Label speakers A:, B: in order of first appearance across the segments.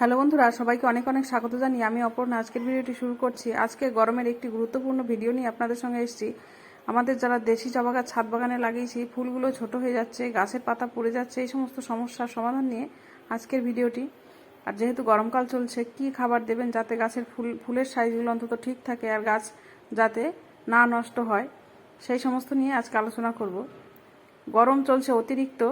A: Hello বন্ধুরা, সবাইকে অনেক অনেক স্বাগত জানিয়ে আমি অপর্ণা। আজকের ভিডিওটি শুরু করছি। আজকে গরমের একটি গুরুত্বপূর্ণ ভিডিও নিয়ে আপনাদের সঙ্গে এসেছি। আমাদের যারা দেশি জবা গাছ ছাদ বাগানে লাগিয়েছি, ফুলগুলো ছোট হয়ে যাচ্ছে, গাছের পাতা পড়ে যাচ্ছে, এই সমস্ত সমস্যার সমাধান নিয়ে আজকের ভিডিওটি। আর যেহেতু গরমকাল চলছে, কি খাবার দেবেন যাতে গাছের ফুল, ফুলের সাইজগুলো অন্তত ঠিক থাকে আর গাছ যাতে না নষ্ট হয়? সেই সমস্ত নিয়ে আজকে আলোচনা করব। গরম চলছে অতিরিক্ত।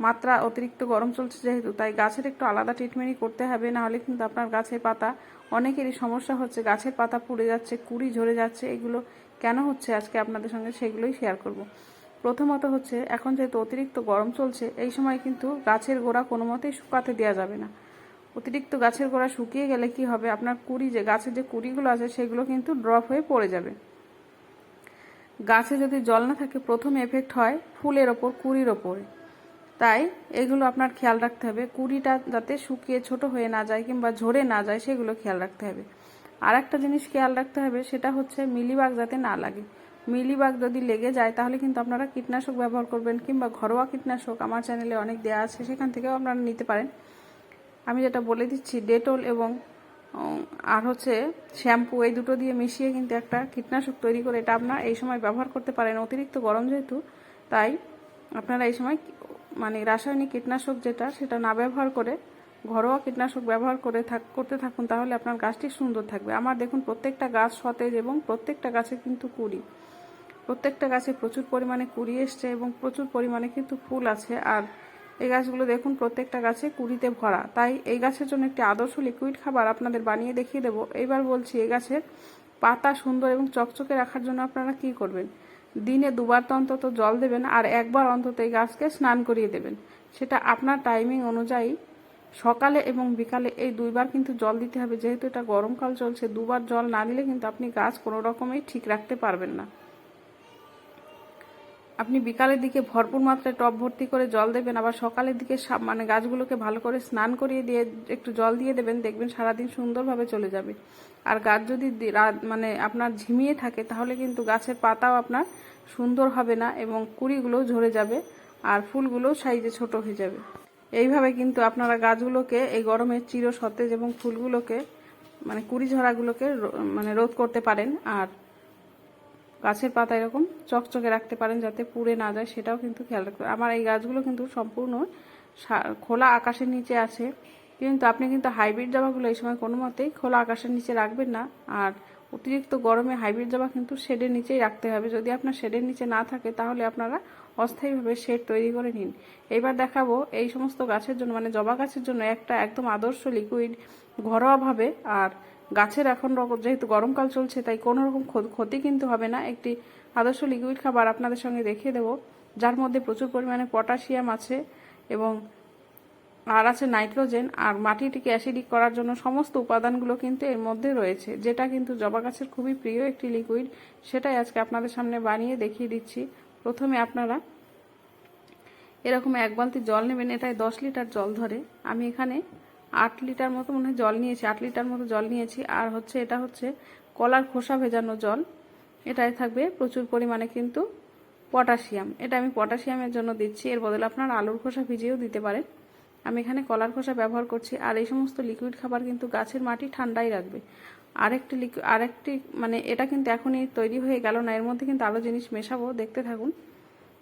A: মাত্রা অতিরিক্ত গরম চলছে যেহেতু, তাই গাছের একটু আলাদা ট্রিটমেন্টই করতে হবে, না হলে কিন্তু আপনার গাছের পাতা অনেকেরই সমস্যা হচ্ছে। গাছের পাতা পুড়ে যাচ্ছে, কুড়ি ঝরে যাচ্ছে, এগুলো কেন হচ্ছে? আজকে আপনাদের সঙ্গে সেগুলোই শেয়ার করব। প্রথমত হচ্ছে, এখন যেহেতু অতিরিক্ত গরম চলছে, এই সময় কিন্তু গাছের গোড়া কোনো মতেই শুকাতে দেওয়া যাবে না। অতিরিক্ত গাছের গোড়া শুকিয়ে গেলে কি হবে? আপনার কুড়ি যে, গাছের যে কুড়িগুলো আছে, সেগুলো কিন্তু ড্রপ হয়ে পড়ে যাবে। গাছে যদি জল না থাকে, প্রথম এফেক্ট হয় ফুলের ওপর, কুড়ির ওপরে। তাই এগুলো আপনার খেয়াল রাখতে হবে। কুড়িটা যাতে শুকিয়ে ছোট হয়ে না যায় কিংবা ঝরে না যায় সেগুলো খেয়াল রাখতে হবে। আর একটা জিনিস খেয়াল রাখতে হবে সেটা হচ্ছে মিলিবাগ যাতে না লাগে। মিলিবাগ যদি লেগে যায় তাহলে কিন্তু আপনারা কীটনাশক ব্যবহার করবেন কিংবা ঘরোয়া কীটনাশক আমার চ্যানেলে অনেক দেওয়া আছে, সেখান থেকেও আপনারা নিতে পারেন। আমি যেটা বলে দিচ্ছি, ডেটল এবং আর হচ্ছে শ্যাম্পু এই দুটো দিয়ে মিশিয়ে কিন্তু একটা কীটনাশক তৈরি করে এটা আপনার এই সময় ব্যবহার করতে পারেন। অতিরিক্ত গরম যেহেতু, তাই আপনারা এই সময় মানে রাসায়নিক কীটনাশক যেটা, সেটা না ব্যবহার করে, ঘরোয়া কীটনাশক ব্যবহার করে থাক, করতে থাকুন, তাহলে আপনার গাছটি সুন্দর থাকবে। আমার দেখুন, প্রত্যেকটা গাছ সতেজ এবং প্রত্যেকটা গাছে কিন্তু কুড়ি। প্রত্যেকটা গাছে প্রচুর পরিমাণে কুড়ি এসছে এবং প্রচুর পরিমাণে কিন্তু ফুল আছে। আর এই গাছগুলো দেখুন, প্রত্যেকটা গাছে কুড়িতে ভরা। তাই এই গাছের জন্য একটি আদর্শ লিকুইড খাবার আপনাদের বানিয়ে দেখিয়ে দেবো। এবার বলছি, এই গাছের পাতা সুন্দর এবং চকচকে রাখার জন্য আপনারা কি করবেন? দিনে দুবার তো অন্তত জল দেবেন আর একবার অন্তত এই গাছকে স্নান করিয়ে দেবেন। সেটা আপনার টাইমিং অনুযায়ী সকালে এবং বিকালে এই দুইবার কিন্তু জল দিতে হবে। যেহেতু এটা গরমকাল চলছে, দুবার জল না দিলে কিন্তু আপনি গাছ কোনো রকমেই ঠিক রাখতে পারবেন না। আপনি বিকালের দিকে ভরপুর মাত্রায় টব ভর্তি করে জল দেবেন, আবার সকালের দিকে মানে গাছগুলোকে ভালো করে স্নান করিয়ে দিয়ে একটু জল দিয়ে দেবেন, দেখবেন সারাদিন সুন্দরভাবে চলে যাবে। আর গাছ যদি মানে আপনার ঝিমিয়ে থাকে, তাহলে কিন্তু গাছের পাতাও আপনার সুন্দর হবে না এবং কুড়িগুলোও ঝরে যাবে আর ফুলগুলোও সাইজে ছোট হয়ে যাবে। এইভাবে কিন্তু আপনারা গাছগুলোকে এই গরমের চির সতেজ এবং ফুলগুলোকে মানে কুড়ি ঝরাগুলোকে মানে রোধ করতে পারেন। আর গাছের পাতা এরকম চকচকে রাখতে পারেন যাতে পুড়ে না যায়, সেটাও কিন্তু খেয়াল রাখতে আমার এই গাছগুলো কিন্তু সম্পূর্ণ খোলা আকাশের নিচে আছে। কিন্তু আপনি কিন্তু হাইব্রিড জবাগুলো এই সময় কোনো মতেই খোলা আকাশের নিচে রাখবেন না। আর অতিরিক্ত গরমে হাইব্রিড জবা কিন্তু শেডের নিচেই রাখতে হবে। যদি আপনার শেডের নিচে না থাকে, তাহলে আপনারা অস্থায়ীভাবে শেড তৈরি করে নিন। এবার দেখাবো এই সমস্ত গাছের জন্য মানে জবা গাছের জন্য একটা একদম আদর্শ লিকুইড ঘরোয়াভাবে। আর গাছের এখন যেহেতু গরমকাল চলছে, তাই কোনো রকম ক্ষতি কিন্তু হবে না। একটি আদর্শ লিকুইড খাবার আপনাদের সঙ্গে দেখিয়ে দেবো। যার মধ্যে প্রচুর পরিমাণে পটাশিয়াম আছে এবং আর আছে নাইট্রোজেন। আর মাটিটিকে অ্যাসিডিক করার জন্য সমস্ত উপাদানগুলো কিন্তু এর মধ্যে রয়েছে, যেটা কিন্তু জবা গাছের খুবই প্রিয় একটি লিকুইড সেটাই আজকে আপনাদের সামনে বানিয়ে দেখিয়ে দিচ্ছি। প্রথমে আপনারা এরকম এক বালতি জল নেবেন এটাই দশ লিটার জল ধরে। আমি এখানে আট লিটার মতো মনে হয় জল নিয়েছি, আট লিটার মতো জল নিয়েছি। আর হচ্ছে এটা হচ্ছে কলার খোসা ভেজানো জল। এটাই থাকবে প্রচুর পরিমাণে কিন্তু পটাশিয়াম। এটা আমি পটাশিয়ামের জন্য দিচ্ছি। এর বদলে আপনার আলুর খোসা ভিজিয়েও দিতে পারেন। আমি এখানে কলার খোসা ব্যবহার করছি। আর এই সমস্ত লিকুইড খাবার কিন্তু গাছের মাটি ঠান্ডাই রাখবে। আরেকটি লিকুইড আরেকটি মানে এটা কিন্তু এখনই তৈরি হয়ে গেল না, এর মধ্যে কিন্তু আরও জিনিস মেশাবো। দেখতে থাকুন।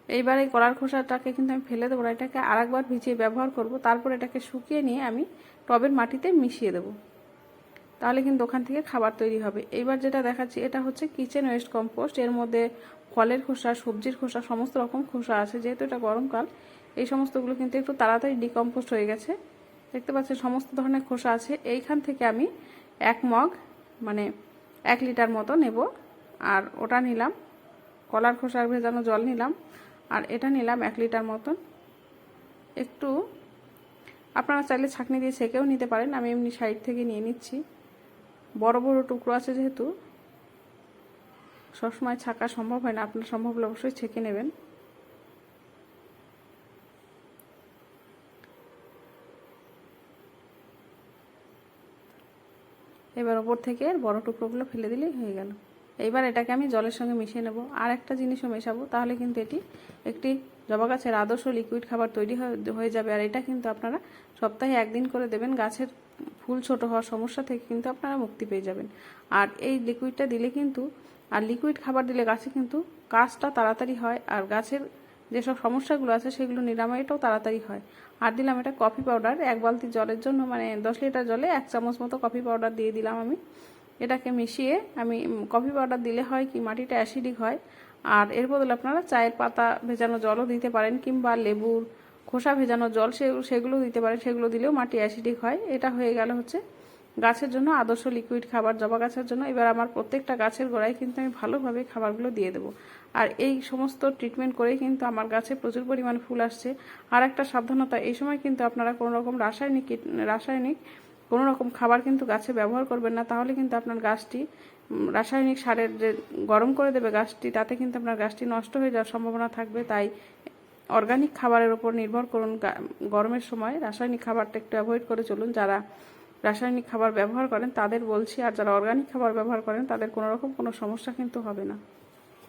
A: এইবার এই কলার খোসাটাকে কিন্তু আমি ফেলে দেবো না, এটাকে আরেকবার ভিজিয়ে ব্যবহার করব, তারপর এটাকে শুকিয়ে নিয়ে আমি টবের মাটিতে মিশিয়ে দেবো। তাহলে কিন্তু ওখান থেকে খাবার তৈরি হবে। এইবার যেটা দেখাচ্ছি, এটা হচ্ছে কিচেন ওয়েস্ট কম্পোস্ট। এর মধ্যে ফলের খোসা, সবজির খোসা, সমস্ত রকম খোসা আছে। যেহেতু এটা গরমকাল, এই সমস্তগুলো কিন্তু একটু তাড়াতাড়ি ডিকম্পোস্ট হয়ে গেছে। দেখতে পাচ্ছেন, সমস্ত ধরনের খোসা আছে। এইখান থেকে আমি এক মগ মানে এক লিটার মতো নেব। আর ওটা নিলাম, কলার খোসার ভেজানো জল নিলাম। আর এটা নিলাম এক লিটার মতন। একটু আপনারা চাইলে ছাঁকনি দিয়ে ছেঁকেও নিতে পারেন, আমি এমনি সাইড থেকে নিয়ে নিচ্ছি। বড় বড় টুকরো আছে যেহেতু, সবসময় ছাকা সম্ভব হয় না, আপনার সম্ভব হলে অবশ্যই ছেঁকে নেবেন। এবার ওপর থেকে বড় টুকরোগুলো ফেলে দিলেই হয়ে গেল। এইবার এটাকে আমি জলের সঙ্গে মিশিয়ে নেব। আর একটা জিনিসও মেশাবো, তাহলে কিন্তু এটি একটি জবা গাছের আদর্শ লিকুইড খাবার তৈরি হয়ে- যাবে। আর এটা কিন্তু আপনারা সপ্তাহে একদিন করে দেবেন। গাছের ফুল ছোট হওয়ার সমস্যা থেকে কিন্তু আপনারা মুক্তি পেয়ে যাবেন। আর এই লিকুইডটা দিলে কিন্তু, আর লিকুইড খাবার দিলে গাছে কিন্তু কাজটা তাড়াতাড়ি হয়, আর গাছের যেসব সমস্যাগুলো আছে সেগুলো নিরাময়টাও তাড়াতাড়ি হয়। আর দিলাম এটা কফি পাউডার এক বালতি জলের জন্য মানে দশ লিটার জলে এক চামচ মতো কফি পাউডার দিয়ে দিলাম আমি। এটাকে মিশিয়ে আমি কফি পাউডার দিলে হয় কি মাটিটা অ্যাসিডিক হয়, আর এর বদলে আপনারা চায়ের পাতা ভেজানো জলও দিতে পারেন কিংবা লেবুর খোসা ভেজানো জল সেগুলো দিতে পারেন, সেগুলো দিলেও মাটি অ্যাসিডিক হয়। এটা হয়ে গেল হচ্ছে গাছের জন্য আদর্শ লিকুইড খাবার, জবা গাছের জন্য। এবার আমার প্রত্যেকটা গাছের গোড়ায় কিন্তু আমি ভালোভাবে খাবারগুলো দিয়ে দেবো। আর এই সমস্ত ট্রিটমেন্ট করেই কিন্তু আমার গাছে প্রচুর পরিমাণে ফুল আসছে। আর একটা সাবধানতা, এই সময় কিন্তু আপনারা কোনো রকম রাসায়নিক রাসায়নিক কোনো রকম খাবার কিন্তু গাছে ব্যবহার করবেন না, তাহলে কিন্তু আপনার গাছটি রাসায়নিক সারের যে গরম করে দেবে গাছটি, তাতে কিন্তু আপনার গাছটি নষ্ট হয়ে যাওয়ার সম্ভাবনা থাকবে। তাই অর্গানিক খাবারের উপর নির্ভর করুন গরমের সময়। রাসায়নিক খাবারটা একটু অ্যাভয়েড করে চলুন। যারা রাসায়নিক খাবার ব্যবহার করেন, তাদের বলছি, আর যারা অর্গানিক খাবার ব্যবহার করেন, তাদের কোনো রকম কোনো সমস্যা কিন্তু হবে না।